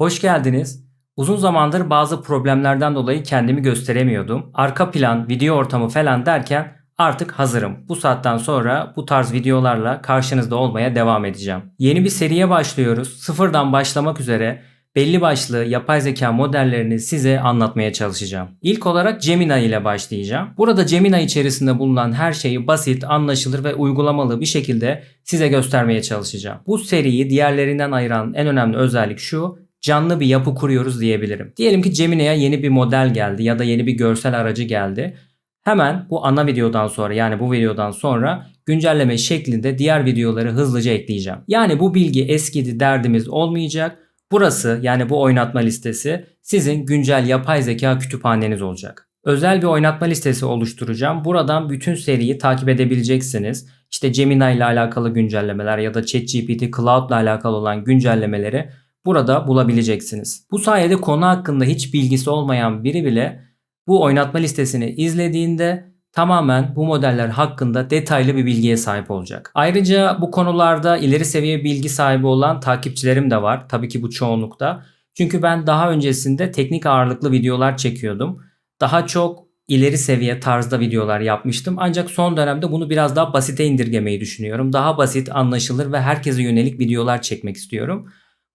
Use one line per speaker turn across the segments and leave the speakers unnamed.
Hoş geldiniz. Uzun zamandır bazı problemlerden dolayı kendimi gösteremiyordum. Arka plan, video ortamı falan derken artık hazırım. Bu saatten sonra bu tarz videolarla karşınızda olmaya devam edeceğim. Yeni bir seriye başlıyoruz. Sıfırdan başlamak üzere belli başlı yapay zeka modellerini size anlatmaya çalışacağım. İlk olarak Gemini ile başlayacağım. Burada Gemini içerisinde bulunan her şeyi basit, anlaşılır ve uygulamalı bir şekilde size göstermeye çalışacağım. Bu seriyi diğerlerinden ayıran en önemli özellik şu canlı bir yapı kuruyoruz diyebilirim. Diyelim ki Gemini'ye yeni bir model geldi ya da yeni bir görsel aracı geldi. Hemen bu ana videodan sonra yani bu videodan sonra güncelleme şeklinde diğer videoları hızlıca ekleyeceğim. Yani bu bilgi eskidi derdimiz olmayacak. Burası yani bu oynatma listesi sizin güncel yapay zeka kütüphaneniz olacak. Özel bir oynatma listesi oluşturacağım. Buradan bütün seriyi takip edebileceksiniz. İşte Gemini ile alakalı güncellemeler ya da ChatGPT Cloud ile alakalı olan güncellemeleri burada bulabileceksiniz. Bu sayede konu hakkında hiç bilgisi olmayan biri bile bu oynatma listesini izlediğinde tamamen bu modeller hakkında detaylı bir bilgiye sahip olacak. Ayrıca bu konularda ileri seviye bilgi sahibi olan takipçilerim de var. Tabii ki bu çoğunlukta. Çünkü ben daha öncesinde teknik ağırlıklı videolar çekiyordum. Daha çok ileri seviye tarzda videolar yapmıştım. Ancak son dönemde bunu biraz daha basite indirgemeyi düşünüyorum. Daha basit, anlaşılır ve herkese yönelik videolar çekmek istiyorum.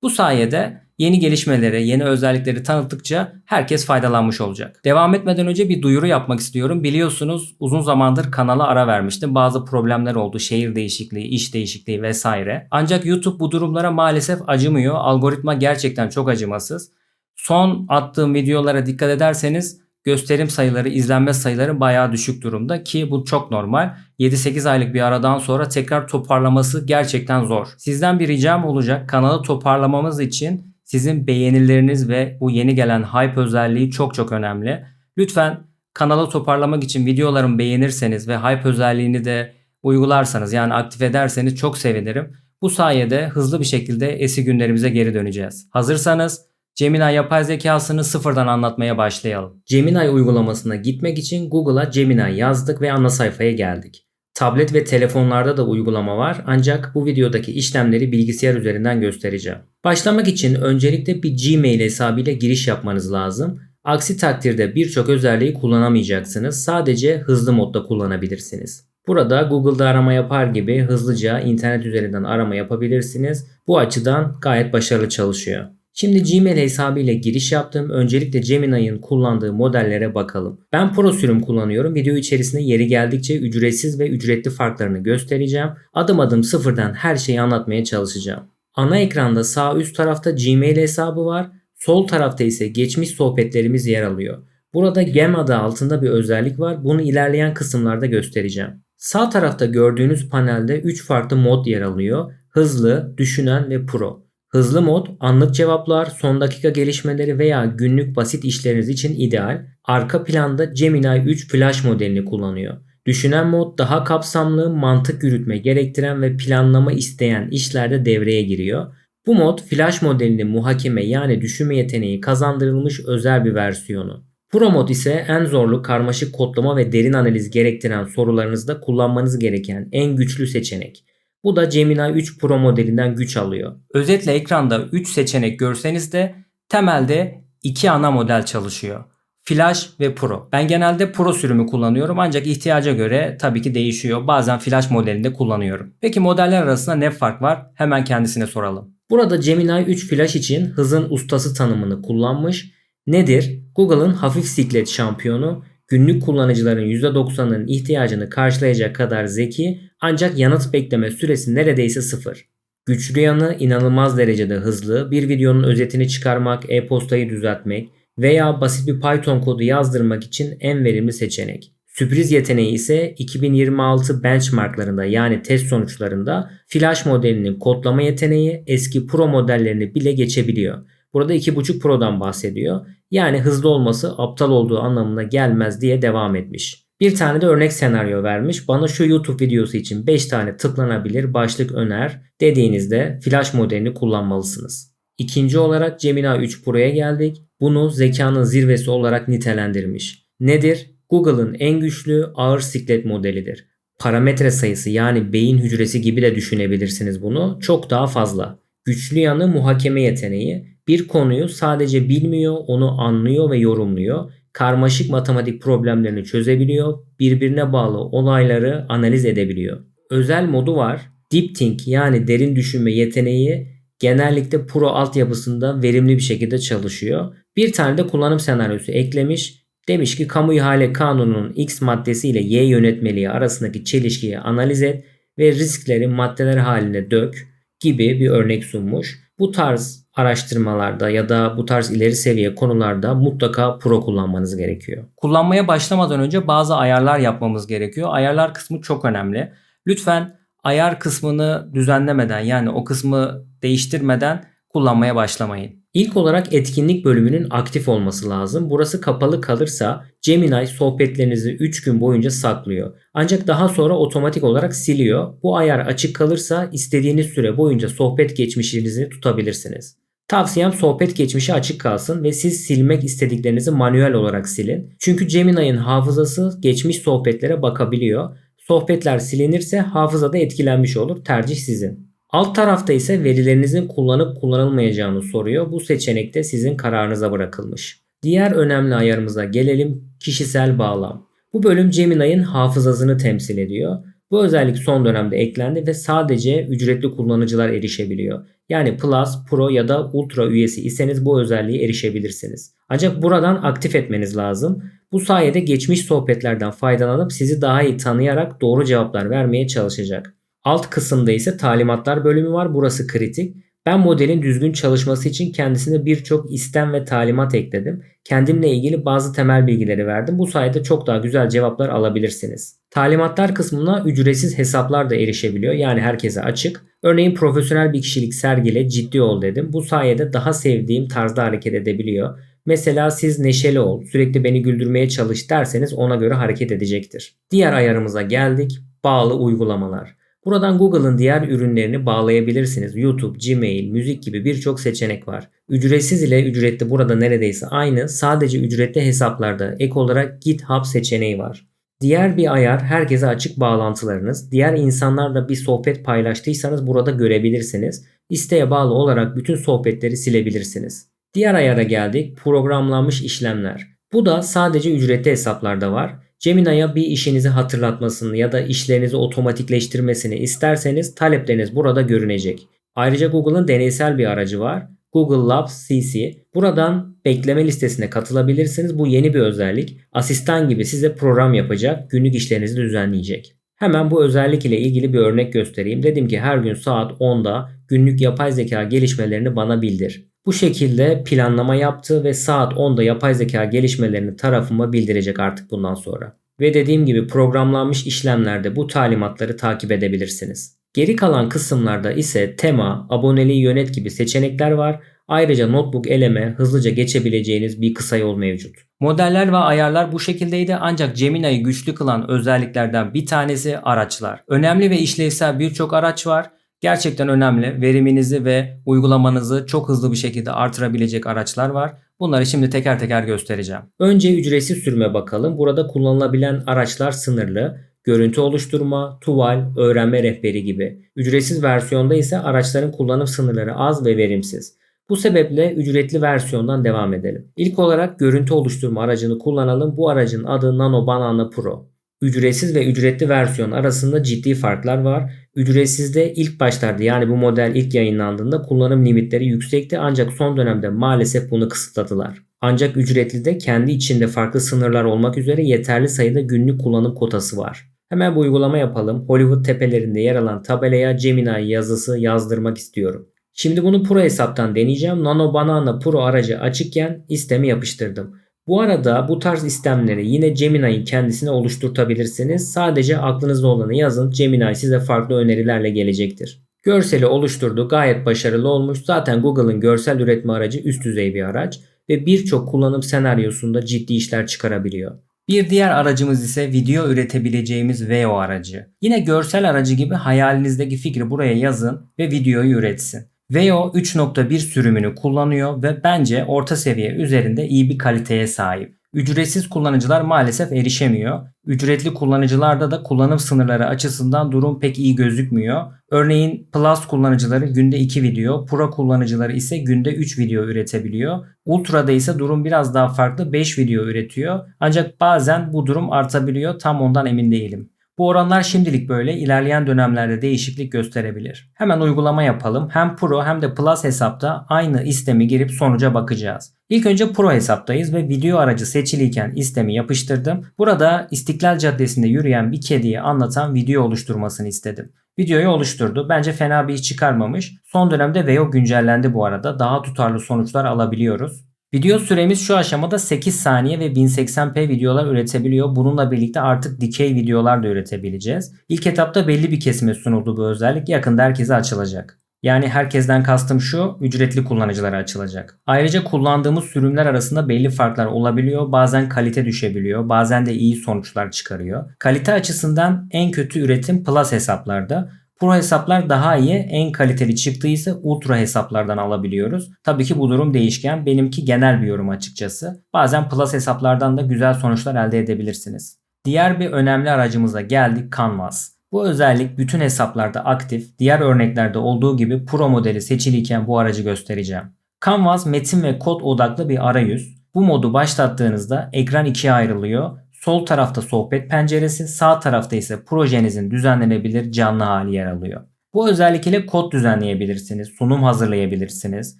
Bu sayede yeni gelişmeleri, yeni özellikleri tanıttıkça herkes faydalanmış olacak. Devam etmeden önce bir duyuru yapmak istiyorum. Biliyorsunuz uzun zamandır kanala ara vermiştim. Bazı problemler oldu. Şehir değişikliği, iş değişikliği vesaire. Ancak YouTube bu durumlara maalesef acımıyor. Algoritma gerçekten çok acımasız. Son attığım videolara dikkat ederseniz gösterim sayıları, izlenme sayıları bayağı düşük durumda ki bu çok normal. 7-8 aylık bir aradan sonra tekrar toparlaması gerçekten zor. Sizden bir ricam olacak. Kanalı toparlamamız için sizin beğenileriniz ve bu yeni gelen hype özelliği çok çok önemli. Lütfen kanalı toparlamak için videolarımı beğenirseniz ve hype özelliğini de uygularsanız yani aktif ederseniz çok sevinirim. Bu sayede hızlı bir şekilde eski günlerimize geri döneceğiz. Hazırsanız Gemini yapay zekasını sıfırdan anlatmaya başlayalım. Gemini uygulamasına gitmek için Google'a Gemini yazdık ve ana sayfaya geldik. Tablet ve telefonlarda da uygulama var ancak bu videodaki işlemleri bilgisayar üzerinden göstereceğim. Başlamak için öncelikle bir Gmail hesabıyla giriş yapmanız lazım. Aksi takdirde birçok özelliği kullanamayacaksınız. Sadece hızlı modda kullanabilirsiniz. Burada Google'da arama yapar gibi hızlıca internet üzerinden arama yapabilirsiniz. Bu açıdan gayet başarılı çalışıyor. Şimdi Gmail hesabıyla giriş yaptım. Öncelikle Gemini'nin kullandığı modellere bakalım. Ben Pro sürüm kullanıyorum. Video içerisinde yeri geldikçe ücretsiz ve ücretli farklarını göstereceğim. Adım adım sıfırdan her şeyi anlatmaya çalışacağım. Ana ekranda sağ üst tarafta Gmail hesabı var. Sol tarafta ise geçmiş sohbetlerimiz yer alıyor. Burada Gem adı altında bir özellik var. Bunu ilerleyen kısımlarda göstereceğim. Sağ tarafta gördüğünüz panelde 3 farklı mod yer alıyor. Hızlı, düşünen ve pro. Hızlı mod anlık cevaplar, son dakika gelişmeleri veya günlük basit işleriniz için ideal. Arka planda Gemini 3 Flash modelini kullanıyor. Düşünen mod daha kapsamlı, mantık yürütme gerektiren ve planlama isteyen işlerde devreye giriyor. Bu mod Flash modelinin muhakeme yani düşünme yeteneği kazandırılmış özel bir versiyonu. Pro mod ise en zorlu karmaşık kodlama ve derin analiz gerektiren sorularınızda kullanmanız gereken en güçlü seçenek. Bu da Gemini 3 Pro modelinden güç alıyor. Özetle ekranda 3 seçenek görseniz de temelde 2 ana model çalışıyor. Flash ve Pro. Ben genelde Pro sürümü kullanıyorum ancak ihtiyaca göre tabii ki değişiyor. Bazen Flash modelinde kullanıyorum. Peki modeller arasında ne fark var? Hemen kendisine soralım. Burada Gemini 3 Flash için hızın ustası tanımını kullanmış. Nedir? Google'ın hafif siklet şampiyonu günlük kullanıcıların %90'ının ihtiyacını karşılayacak kadar zeki ancak yanıt bekleme süresi neredeyse sıfır. Güçlü yanı inanılmaz derecede hızlı, bir videonun özetini çıkarmak, e-postayı düzeltmek veya basit bir Python kodu yazdırmak için en verimli seçenek. Sürpriz yeteneği ise 2026 benchmarklarında yani test sonuçlarında Flash modelinin kodlama yeteneği eski Pro modellerini bile geçebiliyor. Burada 2.5 Pro'dan bahsediyor. Yani hızlı olması aptal olduğu anlamına gelmez diye devam etmiş. Bir tane de örnek senaryo vermiş. Bana şu YouTube videosu için 5 tane tıklanabilir başlık öner dediğinizde Flash modelini kullanmalısınız. İkinci olarak Gemini 3 Pro'ya geldik. Bunu zekanın zirvesi olarak nitelendirmiş. Nedir? Google'ın en güçlü ağır siklet modelidir. Parametre sayısı yani beyin hücresi gibi de düşünebilirsiniz bunu. Çok daha fazla. Güçlü yanı muhakeme yeteneği. Bir konuyu sadece bilmiyor, onu anlıyor ve yorumluyor. Karmaşık matematik problemlerini çözebiliyor, birbirine bağlı olayları analiz edebiliyor. Özel modu var. Deep Think yani derin düşünme yeteneği genellikle Pro altyapısında verimli bir şekilde çalışıyor. Bir tane de kullanım senaryosu eklemiş. Demiş ki kamu ihale kanununun X maddesi ile Y yönetmeliği arasındaki çelişkiyi analiz et ve riskleri maddeler haline dök gibi bir örnek sunmuş. Bu tarz araştırmalarda ya da bu tarz ileri seviye konularda mutlaka Pro kullanmanız gerekiyor. Kullanmaya başlamadan önce bazı ayarlar yapmamız gerekiyor. Ayarlar kısmı çok önemli. Lütfen ayar kısmını düzenlemeden yani o kısmı değiştirmeden kullanmaya başlamayın. İlk olarak etkinlik bölümünün aktif olması lazım. Burası kapalı kalırsa Gemini sohbetlerinizi 3 gün boyunca saklıyor. Ancak daha sonra otomatik olarak siliyor. Bu ayar açık kalırsa istediğiniz süre boyunca sohbet geçmişinizi tutabilirsiniz. Tavsiyem sohbet geçmişi açık kalsın ve siz silmek istediklerinizi manuel olarak silin. Çünkü Gemini'nin hafızası geçmiş sohbetlere bakabiliyor. Sohbetler silinirse hafızada etkilenmiş olur. Tercih sizin. Alt tarafta ise verilerinizin kullanıp kullanılmayacağını soruyor. Bu seçenekte sizin kararınıza bırakılmış. Diğer önemli ayarımıza gelelim. Kişisel bağlam. Bu bölüm Gemini'nin hafızasını temsil ediyor. Bu özellik son dönemde eklendi ve sadece ücretli kullanıcılar erişebiliyor. Yani Plus, Pro ya da Ultra üyesi iseniz bu özelliğe erişebilirsiniz. Ancak buradan aktif etmeniz lazım. Bu sayede geçmiş sohbetlerden faydalanıp sizi daha iyi tanıyarak doğru cevaplar vermeye çalışacak. Alt kısımda ise talimatlar bölümü var. Burası kritik. Ben modelin düzgün çalışması için kendisine birçok istem ve talimat ekledim. Kendimle ilgili bazı temel bilgileri verdim. Bu sayede çok daha güzel cevaplar alabilirsiniz. Talimatlar kısmına ücretsiz hesaplar da erişebiliyor. Yani herkese açık. Örneğin profesyonel bir kişilik sergile ciddi ol dedim. Bu sayede daha sevdiğim tarzda hareket edebiliyor. Mesela siz neşeli ol, sürekli beni güldürmeye çalış derseniz ona göre hareket edecektir. Diğer ayarımıza geldik. Bağlı uygulamalar. Buradan Google'ın diğer ürünlerini bağlayabilirsiniz. YouTube, Gmail, müzik gibi birçok seçenek var. Ücretsiz ile ücretli burada neredeyse aynı. Sadece ücretli hesaplarda ek olarak GitHub seçeneği var. Diğer bir ayar herkese açık bağlantılarınız. Diğer insanlarla bir sohbet paylaştıysanız burada görebilirsiniz. İsteğe bağlı olarak bütün sohbetleri silebilirsiniz. Diğer ayara geldik. Programlanmış işlemler. Bu da sadece ücretli hesaplarda var. Gemini'ye bir işinizi hatırlatmasını ya da işlerinizi otomatikleştirmesini isterseniz talepleriniz burada görünecek. Ayrıca Google'ın deneysel bir aracı var. Google Labs CC. Buradan bekleme listesine katılabilirsiniz. Bu yeni bir özellik. Asistan gibi size program yapacak, günlük işlerinizi düzenleyecek. Hemen bu özellik ile ilgili bir örnek göstereyim. Dedim ki her gün saat 10'da günlük yapay zeka gelişmelerini bana bildir. Bu şekilde planlama yaptı ve saat 10'da yapay zeka gelişmelerini tarafıma bildirecek artık bundan sonra. Ve dediğim gibi programlanmış işlemlerde bu talimatları takip edebilirsiniz. Geri kalan kısımlarda ise tema, aboneliği yönet gibi seçenekler var. Ayrıca notebook eleme hızlıca geçebileceğiniz bir kısa yol mevcut. Modeller ve ayarlar bu şekildeydi ancak Gemini'yi güçlü kılan özelliklerden bir tanesi araçlar. Önemli ve işlevsel birçok araç var Gerçekten önemli. Veriminizi ve uygulamanızı çok hızlı bir şekilde artırabilecek araçlar var. Bunları şimdi teker teker göstereceğim. Önce ücretsiz sürüme bakalım. Burada kullanılabilen araçlar sınırlı. Görüntü oluşturma, tuval, öğrenme rehberi gibi. Ücretsiz versiyonda ise araçların kullanım sınırları az ve verimsiz. Bu sebeple ücretli versiyondan devam edelim. İlk olarak görüntü oluşturma aracını kullanalım. Bu aracın adı Nano Banana Pro. Ücretsiz ve ücretli versiyon arasında ciddi farklar var. Ücretsizde ilk başlarda yani bu model ilk yayınlandığında kullanım limitleri yüksekti ancak son dönemde maalesef bunu kısıtladılar. Ancak ücretlide kendi içinde farklı sınırlar olmak üzere yeterli sayıda günlük kullanım kotası var. Hemen bu uygulama yapalım. Hollywood tepelerinde yer alan tabelaya Gemini yazısı yazdırmak istiyorum. Şimdi bunu Pro hesaptan deneyeceğim. Nano Banana Pro aracı açıkken istemi yapıştırdım. Bu arada bu tarz istemleri yine Gemini'yi kendisine oluşturtabilirsiniz. Sadece aklınızda olanı yazın. Gemini size farklı önerilerle gelecektir. Görseli oluşturdu. Gayet başarılı olmuş. Zaten Google'ın görsel üretme aracı üst düzey bir araç ve birçok kullanım senaryosunda ciddi işler çıkarabiliyor. Bir diğer aracımız ise video üretebileceğimiz Veo aracı. Yine görsel aracı gibi hayalinizdeki fikri buraya yazın ve videoyu üretsin. Veo 3.1 sürümünü kullanıyor ve bence orta seviye üzerinde iyi bir kaliteye sahip. Ücretsiz kullanıcılar maalesef erişemiyor. Ücretli kullanıcılarda da kullanım sınırları açısından durum pek iyi gözükmüyor. Örneğin Plus kullanıcıları günde 2 video, Pro kullanıcıları ise günde 3 video üretebiliyor. Ultra'da ise durum biraz daha farklı 5 video üretiyor. Ancak bazen bu durum artabiliyor tam ondan emin değilim. Bu oranlar şimdilik böyle ilerleyen dönemlerde değişiklik gösterebilir. Hemen uygulama yapalım. Hem Pro hem de Plus hesapta aynı istemi girip sonuca bakacağız. İlk önce Pro hesaptayız ve video aracı seçiliyken istemi yapıştırdım. Burada İstiklal Caddesi'nde yürüyen bir kediyi anlatan video oluşturmasını istedim. Videoyu oluşturdu. Bence fena bir iş çıkarmamış. Son dönemde Veo güncellendi bu arada. Daha tutarlı sonuçlar alabiliyoruz. Video süremiz şu aşamada 8 saniye ve 1080p videolar üretebiliyor. Bununla birlikte artık dikey videolar da üretebileceğiz. İlk etapta belli bir kesime sunuldu bu özellik. Yakında herkese açılacak. Yani herkesten kastım şu, ücretli kullanıcılara açılacak. Ayrıca kullandığımız sürümler arasında belli farklar olabiliyor. Bazen kalite düşebiliyor, bazen de iyi sonuçlar çıkarıyor. Kalite açısından en kötü üretim Plus hesaplarda. Pro hesaplar daha iyi. En kaliteli çıktığı ise Ultra hesaplardan alabiliyoruz. Tabii ki bu durum değişken. Benimki genel bir yorum açıkçası. Bazen Plus hesaplardan da güzel sonuçlar elde edebilirsiniz. Diğer bir önemli aracımıza geldik Canvas. Bu özellik bütün hesaplarda aktif, diğer örneklerde olduğu gibi Pro modeli seçiliyken bu aracı göstereceğim. Canvas metin ve kod odaklı bir arayüz. Bu modu başlattığınızda ekran ikiye ayrılıyor. Sol tarafta sohbet penceresi, sağ tarafta ise projenizin düzenlenebilir canlı hali yer alıyor. Bu özellik ile kod düzenleyebilirsiniz, sunum hazırlayabilirsiniz,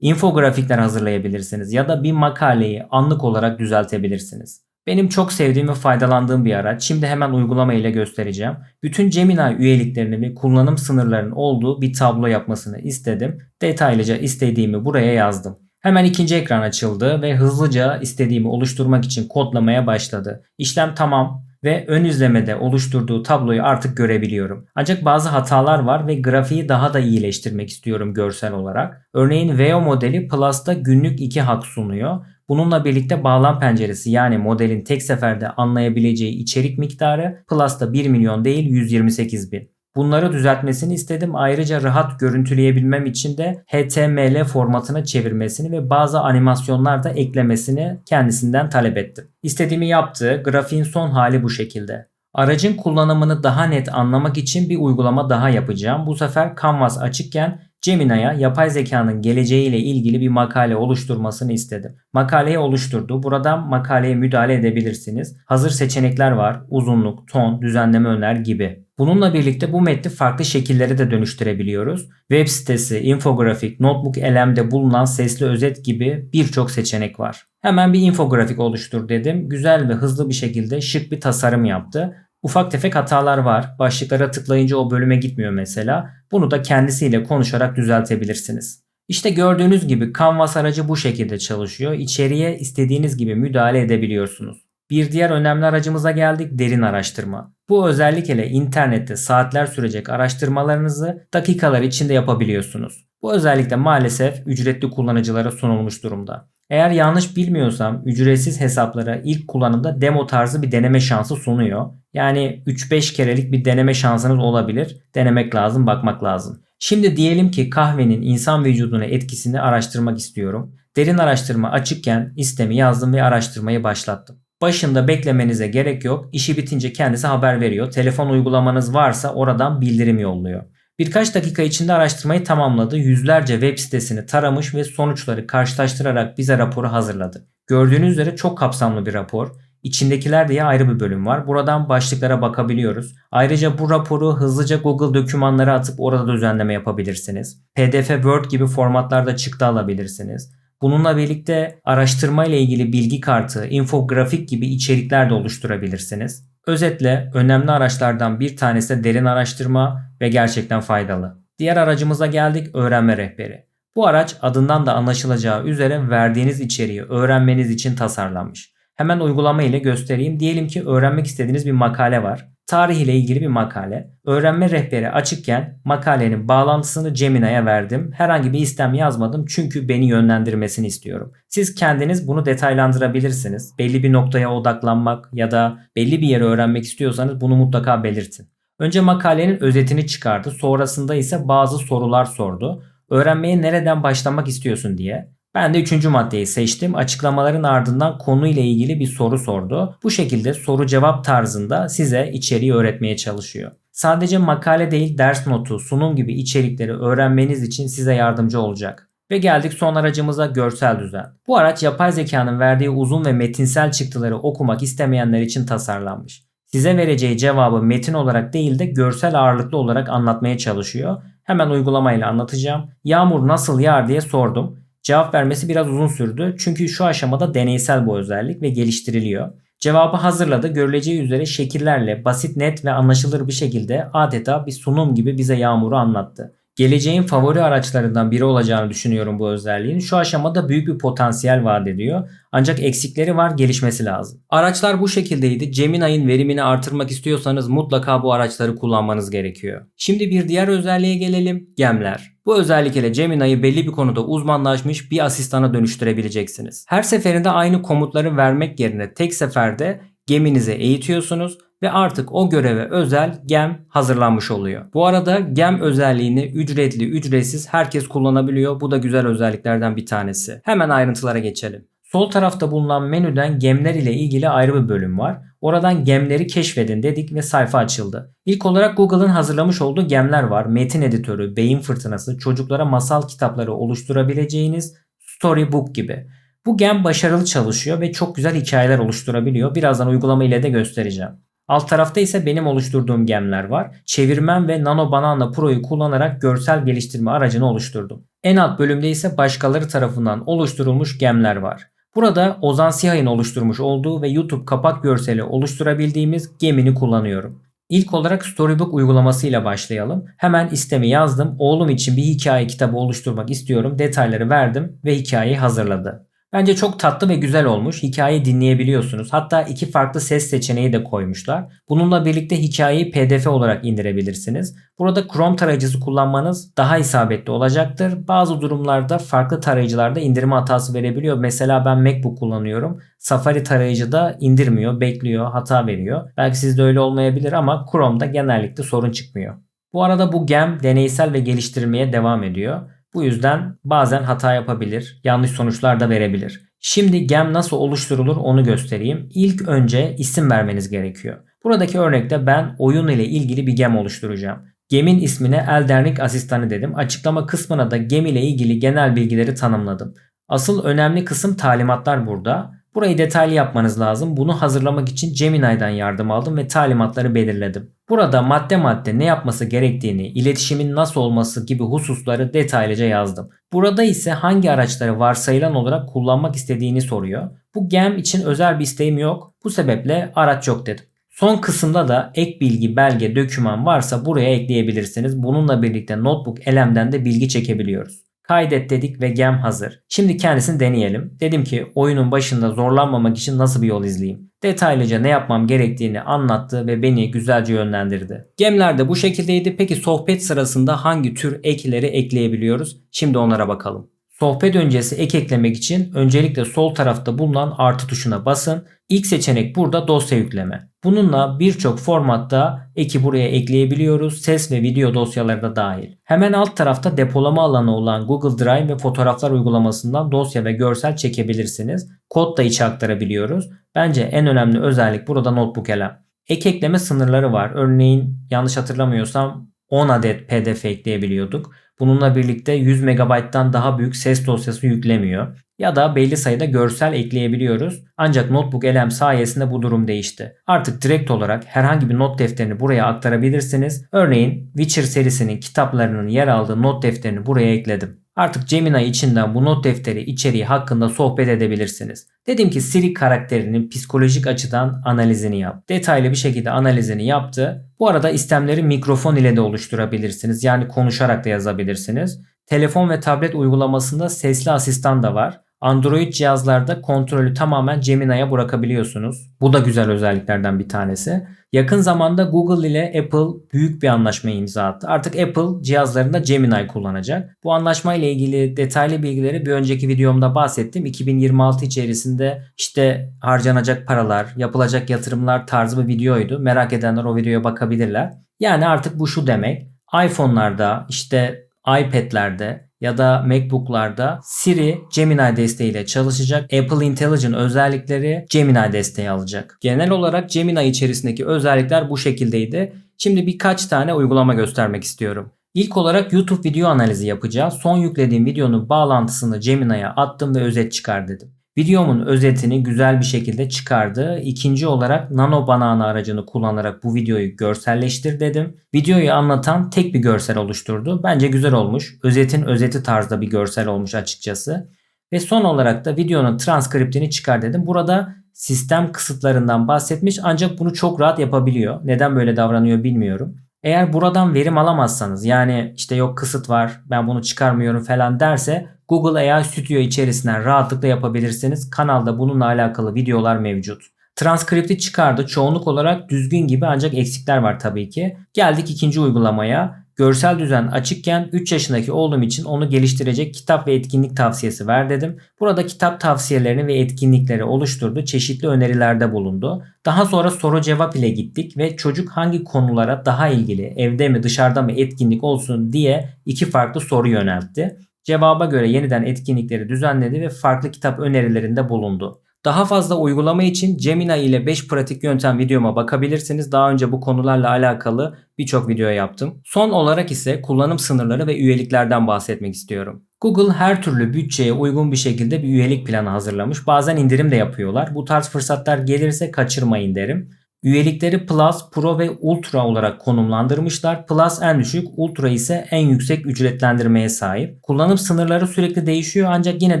infografikler hazırlayabilirsiniz ya da bir makaleyi anlık olarak düzeltebilirsiniz. Benim çok sevdiğim ve faydalandığım bir araç. Şimdi hemen uygulama ile göstereceğim. Bütün Gemini üyeliklerini ve kullanım sınırlarının olduğu bir tablo yapmasını istedim. Detaylıca istediğimi buraya yazdım. Hemen ikinci ekran açıldı ve hızlıca istediğimi oluşturmak için kodlamaya başladı. İşlem tamam ve ön izlemede oluşturduğu tabloyu artık görebiliyorum. Ancak bazı hatalar var ve grafiği daha da iyileştirmek istiyorum görsel olarak. Örneğin Veo modeli Plus'ta günlük 2 hak sunuyor. Bununla birlikte bağlam penceresi yani modelin tek seferde anlayabileceği içerik miktarı Plus'ta 1 milyon değil 128 bin. Bunları düzeltmesini istedim. Ayrıca rahat görüntüleyebilmem için de HTML formatına çevirmesini ve bazı animasyonlar da eklemesini kendisinden talep ettim. İstediğimi yaptı. Grafiğin son hali bu şekilde. Aracın kullanımını daha net anlamak için bir uygulama daha yapacağım. Bu sefer Canvas açıkken Gemini'ye yapay zekanın geleceğiyle ilgili bir makale oluşturmasını istedim. Makaleyi oluşturdu. Buradan makaleye müdahale edebilirsiniz. Hazır seçenekler var. Uzunluk, ton, düzenleme öner gibi. Bununla birlikte bu metni farklı şekillere de dönüştürebiliyoruz. Web sitesi, infografik, notebook elemde bulunan sesli özet gibi birçok seçenek var. Hemen bir infografik oluştur dedim. Güzel ve hızlı bir şekilde şık bir tasarım yaptı. Ufak tefek hatalar var. Başlıklara tıklayınca o bölüme gitmiyor mesela. Bunu da kendisiyle konuşarak düzeltebilirsiniz. İşte gördüğünüz gibi Canvas aracı bu şekilde çalışıyor. İçeriye istediğiniz gibi müdahale edebiliyorsunuz. Bir diğer önemli aracımıza geldik derin araştırma. Bu özellik ile internette saatler sürecek araştırmalarınızı dakikalar içinde yapabiliyorsunuz. Bu özellikle maalesef ücretli kullanıcılara sunulmuş durumda. Eğer yanlış bilmiyorsam ücretsiz hesaplara ilk kullanımda demo tarzı bir deneme şansı sunuyor. Yani 3-5 kerelik bir deneme şansınız olabilir. Denemek lazım, bakmak lazım. Şimdi diyelim ki kahvenin insan vücuduna etkisini araştırmak istiyorum. Derin araştırma açıkken istemi yazdım ve araştırmayı başlattım. Başında beklemenize gerek yok. İşi bitince kendisi haber veriyor. Telefon uygulamanız varsa oradan bildirim yolluyor. Birkaç dakika içinde araştırmayı tamamladı. Yüzlerce web sitesini taramış ve sonuçları karşılaştırarak bize raporu hazırladı. Gördüğünüz üzere çok kapsamlı bir rapor. İçindekiler diye ayrı bir bölüm var. Buradan başlıklara bakabiliyoruz. Ayrıca bu raporu hızlıca Google dokümanlara atıp orada düzenleme yapabilirsiniz. PDF, Word gibi formatlarda çıktı alabilirsiniz. Bununla birlikte araştırma ile ilgili bilgi kartı, infografik gibi içerikler de oluşturabilirsiniz. Özetle önemli araçlardan bir tanesi de derin araştırma ve gerçekten faydalı. Diğer aracımıza geldik öğrenme rehberi. Bu araç adından da anlaşılacağı üzere verdiğiniz içeriği öğrenmeniz için tasarlanmış. Hemen uygulama ile göstereyim. Diyelim ki öğrenmek istediğiniz bir makale var. Tarih ile ilgili bir makale. Öğrenme rehberi açıkken makalenin bağlantısını Gemini'ye verdim. Herhangi bir istem yazmadım çünkü beni yönlendirmesini istiyorum. Siz kendiniz bunu detaylandırabilirsiniz. Belli bir noktaya odaklanmak ya da belli bir yere öğrenmek istiyorsanız bunu mutlaka belirtin. Önce makalenin özetini çıkardı. Sonrasında ise bazı sorular sordu. Öğrenmeye nereden başlamak istiyorsun diye. Ben de üçüncü maddeyi seçtim. Açıklamaların ardından konuyla ilgili bir soru sordu. Bu şekilde soru cevap tarzında size içeriği öğretmeye çalışıyor. Sadece makale değil ders notu, sunum gibi içerikleri öğrenmeniz için size yardımcı olacak. Ve geldik son aracımıza görsel düzen. Bu araç yapay zekanın verdiği uzun ve metinsel çıktıları okumak istemeyenler için tasarlanmış. Size vereceği cevabı metin olarak değil de görsel ağırlıklı olarak anlatmaya çalışıyor. Hemen uygulamayla anlatacağım. Yağmur nasıl yağar diye sordum. Cevap vermesi biraz uzun sürdü çünkü şu aşamada deneysel bu özellik ve geliştiriliyor. Cevabı hazırladı. Görüleceği üzere şekillerle basit, net ve anlaşılır bir şekilde adeta bir sunum gibi bize Yağmur'u anlattı. Geleceğin favori araçlarından biri olacağını düşünüyorum bu özelliğin. Şu aşamada büyük bir potansiyel vaat ediyor. Ancak eksikleri var, gelişmesi lazım. Araçlar bu şekildeydi. Gemini'nin verimini artırmak istiyorsanız mutlaka bu araçları kullanmanız gerekiyor. Şimdi bir diğer özelliğe gelelim. Gemler. Bu özellik ile Gemini'yi belli bir konuda uzmanlaşmış bir asistana dönüştürebileceksiniz. Her seferinde aynı komutları vermek yerine tek seferde geminizi eğitiyorsunuz ve artık o göreve özel gem hazırlanmış oluyor. Bu arada gem özelliğini ücretli ücretsiz herkes kullanabiliyor. Bu da güzel özelliklerden bir tanesi. Hemen ayrıntılara geçelim. Sol tarafta bulunan menüden gemler ile ilgili ayrı bir bölüm var. Oradan gemleri keşfedin dedik ve sayfa açıldı. İlk olarak Google'ın hazırlamış olduğu gemler var. Metin editörü, beyin fırtınası, çocuklara masal kitapları oluşturabileceğiniz Storybook gibi. Bu gem başarılı çalışıyor ve çok güzel hikayeler oluşturabiliyor. Birazdan uygulama ile de göstereceğim. Alt tarafta ise benim oluşturduğum gemler var. Çevirmen ve Nano Banana Pro'yu kullanarak görsel geliştirme aracını oluşturdum. En alt bölümde ise başkaları tarafından oluşturulmuş gemler var. Burada Ozan Sihay'ın oluşturmuş olduğu ve YouTube kapak görseli oluşturabildiğimiz gemini kullanıyorum. İlk olarak Storybook uygulamasıyla başlayalım. Hemen istemi yazdım. Oğlum için bir hikaye kitabı oluşturmak istiyorum. Detayları verdim ve hikayeyi hazırladı. Bence çok tatlı ve güzel olmuş. Hikayeyi dinleyebiliyorsunuz. Hatta iki farklı ses seçeneği de koymuşlar. Bununla birlikte hikayeyi pdf olarak indirebilirsiniz. Burada Chrome tarayıcısı kullanmanız daha isabetli olacaktır. Bazı durumlarda farklı tarayıcılarda indirme hatası verebiliyor. Mesela ben MacBook kullanıyorum. Safari tarayıcıda indirmiyor, bekliyor, hata veriyor. Belki sizde öyle olmayabilir ama Chrome'da genellikle sorun çıkmıyor. Bu arada bu gem deneysel ve geliştirilmeye devam ediyor. Bu yüzden bazen hata yapabilir, yanlış sonuçlar da verebilir. Şimdi gem nasıl oluşturulur onu göstereyim. İlk önce isim vermeniz gerekiyor. Buradaki örnekte ben oyun ile ilgili bir gem oluşturacağım. Gemin ismine Eldernik Asistanı dedim. Açıklama kısmına da gem ile ilgili genel bilgileri tanımladım. Asıl önemli kısım talimatlar burada. Burayı detaylı yapmanız lazım. Bunu hazırlamak için Gemini'den yardım aldım ve talimatları belirledim. Burada madde madde ne yapması gerektiğini, iletişimin nasıl olması gibi hususları detaylıca yazdım. Burada ise hangi araçları varsayılan olarak kullanmak istediğini soruyor. Bu gem için özel bir isteğim yok. Bu sebeple araç yok dedim. Son kısımda da ek bilgi, belge, döküman varsa buraya ekleyebilirsiniz. Bununla birlikte Notebook elemden de bilgi çekebiliyoruz. Kaydet dedik ve gem hazır. Şimdi kendisini deneyelim. Dedim ki oyunun başında zorlanmamak için nasıl bir yol izleyeyim. Detaylıca ne yapmam gerektiğini anlattı ve beni güzelce yönlendirdi. Gemler de bu şekildeydi. Peki sohbet sırasında hangi tür ekleri ekleyebiliyoruz? Şimdi onlara bakalım. Sohbet öncesi ek eklemek için öncelikle sol tarafta bulunan artı tuşuna basın. İlk seçenek burada dosya yükleme. Bununla birçok formatta eki buraya ekleyebiliyoruz. Ses ve video dosyaları da dahil. Hemen alt tarafta depolama alanı olan Google Drive ve fotoğraflar uygulamasından dosya ve görsel çekebilirsiniz. Kod da içe aktarabiliyoruz. Bence en önemli özellik burada Notebook elem. Ek ekleme sınırları var. Örneğin yanlış hatırlamıyorsam 10 adet pdf ekleyebiliyorduk. Bununla birlikte 100 MB'dan daha büyük ses dosyası yüklemiyor. Ya da belli sayıda görsel ekleyebiliyoruz. Ancak Notebook LM sayesinde bu durum değişti. Artık direkt olarak herhangi bir not defterini buraya aktarabilirsiniz. Örneğin Witcher serisinin kitaplarının yer aldığı not defterini buraya ekledim. Artık Gemini içinden bu not defteri içeriği hakkında sohbet edebilirsiniz. Dedim ki Siri karakterinin psikolojik açıdan analizini yap. Detaylı bir şekilde analizini yaptı. Bu arada istemleri mikrofon ile de oluşturabilirsiniz. Yani konuşarak da yazabilirsiniz. Telefon ve tablet uygulamasında sesli asistan da var. Android cihazlarda kontrolü tamamen Gemini'ye bırakabiliyorsunuz. Bu da güzel özelliklerden bir tanesi. Yakın zamanda Google ile Apple büyük bir anlaşma imza attı. Artık Apple cihazlarında Gemini kullanacak. Bu anlaşma ile ilgili detaylı bilgileri bir önceki videomda bahsettim. 2026 içerisinde işte harcanacak paralar, yapılacak yatırımlar tarzı bir videoydu. Merak edenler o videoya bakabilirler. Yani artık bu şu demek. iPhone'larda işte iPad'lerde ya da MacBook'larda Siri Gemini desteğiyle çalışacak. Apple Intelligent özellikleri Gemini desteği alacak. Genel olarak Gemini içerisindeki özellikler bu şekildeydi. Şimdi birkaç tane uygulama göstermek istiyorum. İlk olarak YouTube video analizi yapacağız. Son yüklediğim videonun bağlantısını Gemini'ye attım ve özet çıkar dedim. Videomun özetini güzel bir şekilde çıkardı. İkinci olarak Nano Banana aracını kullanarak bu videoyu görselleştir dedim. Videoyu anlatan tek bir görsel oluşturdu. Bence güzel olmuş. Özetin özeti tarzda bir görsel olmuş açıkçası. Ve son olarak da videonun transkriptini çıkar dedim. Burada sistem kısıtlarından bahsetmiş ancak bunu çok rahat yapabiliyor. Neden böyle davranıyor bilmiyorum. Eğer buradan verim alamazsanız yani işte yok kısıt var ben bunu çıkarmıyorum falan derse Google AI Studio içerisinden rahatlıkla yapabilirsiniz. Kanalda bununla alakalı videolar mevcut. Transkripti çıkardı. Çoğunluk olarak düzgün gibi ancak eksikler var tabii ki. Geldik ikinci uygulamaya. Görsel düzen açıkken 3 yaşındaki oğlum için onu geliştirecek kitap ve etkinlik tavsiyesi ver dedim. Burada kitap tavsiyelerini ve etkinlikleri oluşturdu. Çeşitli önerilerde bulundu. Daha sonra soru cevap ile gittik ve çocuk hangi konulara daha ilgili evde mi dışarıda mı etkinlik olsun diye iki farklı soru yöneltti. Cevaba göre yeniden etkinlikleri düzenledi ve farklı kitap önerilerinde bulundu. Daha fazla uygulama için Gemini ile 5 pratik yöntem videoma bakabilirsiniz. Daha önce bu konularla alakalı birçok video yaptım. Son olarak ise kullanım sınırları ve üyeliklerden bahsetmek istiyorum. Google her türlü bütçeye uygun bir şekilde bir üyelik planı hazırlamış. Bazen indirim de yapıyorlar. Bu tarz fırsatlar gelirse kaçırmayın derim. Üyelikleri Plus, Pro ve Ultra olarak konumlandırmışlar. Plus en düşük, Ultra ise en yüksek ücretlendirmeye sahip. Kullanım sınırları sürekli değişiyor ancak yine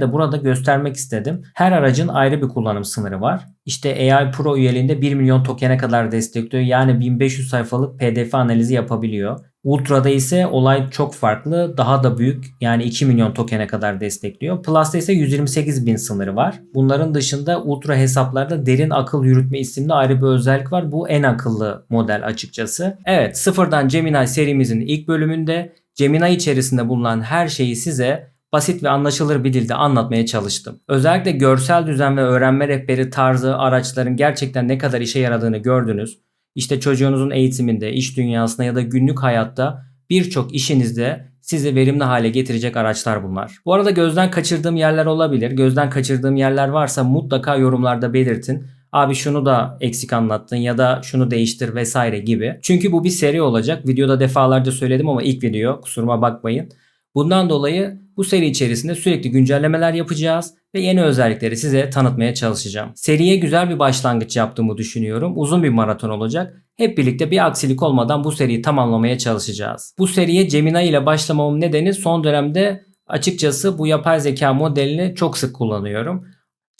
de burada göstermek istedim. Her aracın ayrı bir kullanım sınırı var. İşte AI Pro üyeliğinde 1 milyon tokene kadar destekliyor. Yani 1500 sayfalık PDF analizi yapabiliyor. Ultra'da ise olay çok farklı. Daha da büyük yani 2 milyon tokene kadar destekliyor. Plus'ta ise 128 bin sınırı var. Bunların dışında Ultra hesaplarda derin akıl yürütme isimli ayrı bir özellik var. Bu en akıllı model açıkçası. Evet sıfırdan Gemini serimizin ilk bölümünde Gemini içerisinde bulunan her şeyi size basit ve anlaşılır bir dilde anlatmaya çalıştım. Özellikle görsel düzen ve öğrenme rehberi tarzı araçların gerçekten ne kadar işe yaradığını gördünüz. İşte çocuğunuzun eğitiminde, iş dünyasında ya da günlük hayatta birçok işinizde sizi verimli hale getirecek araçlar bunlar. Bu arada gözden kaçırdığım yerler olabilir. Gözden kaçırdığım yerler varsa mutlaka yorumlarda belirtin. Abi şunu da eksik anlattın ya da şunu değiştir vesaire gibi. Çünkü bu bir seri olacak. Videoda defalarca söyledim ama ilk video kusuruma bakmayın. Bundan dolayı bu seri içerisinde sürekli güncellemeler yapacağız ve yeni özellikleri size tanıtmaya çalışacağım. Seriye güzel bir başlangıç yaptığımı düşünüyorum. Uzun bir maraton olacak. Hep birlikte bir aksilik olmadan bu seriyi tamamlamaya çalışacağız. Bu seriye Gemini ile başlamamın nedeni son dönemde açıkçası bu yapay zeka modelini çok sık kullanıyorum.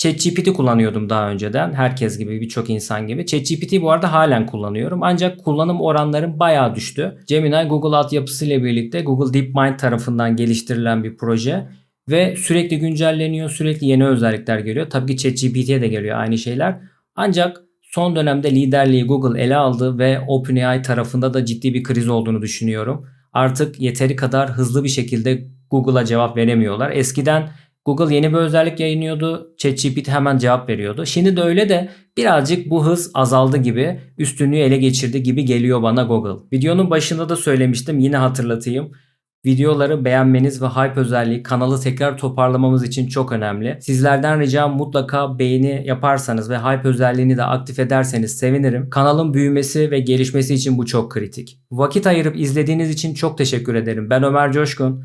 ChatGPT kullanıyordum daha önceden. Herkes gibi birçok insan gibi. ChatGPT bu arada halen kullanıyorum. Ancak kullanım oranlarım bayağı düştü. Gemini Google altyapısıyla birlikte Google DeepMind tarafından geliştirilen bir proje. Ve sürekli güncelleniyor. Sürekli yeni özellikler geliyor. Tabii ki ChatGPT'ye de geliyor aynı şeyler. Ancak son dönemde liderliği Google ele aldı ve OpenAI tarafında da ciddi bir kriz olduğunu düşünüyorum. Artık yeteri kadar hızlı bir şekilde Google'a cevap veremiyorlar. Eskiden Google yeni bir özellik yayınlıyordu. ChatGPT hemen cevap veriyordu. Şimdi de öyle de birazcık bu hız azaldı gibi, üstünlüğü ele geçirdi gibi geliyor bana Google. Videonun başında da söylemiştim yine hatırlatayım. Videoları beğenmeniz ve hype özelliği kanalı tekrar toparlamamız için çok önemli. Sizlerden ricam mutlaka beğeni yaparsanız ve hype özelliğini de aktif ederseniz sevinirim. Kanalın büyümesi ve gelişmesi için bu çok kritik. Vakit ayırıp izlediğiniz için çok teşekkür ederim. Ben Ömer Coşkun.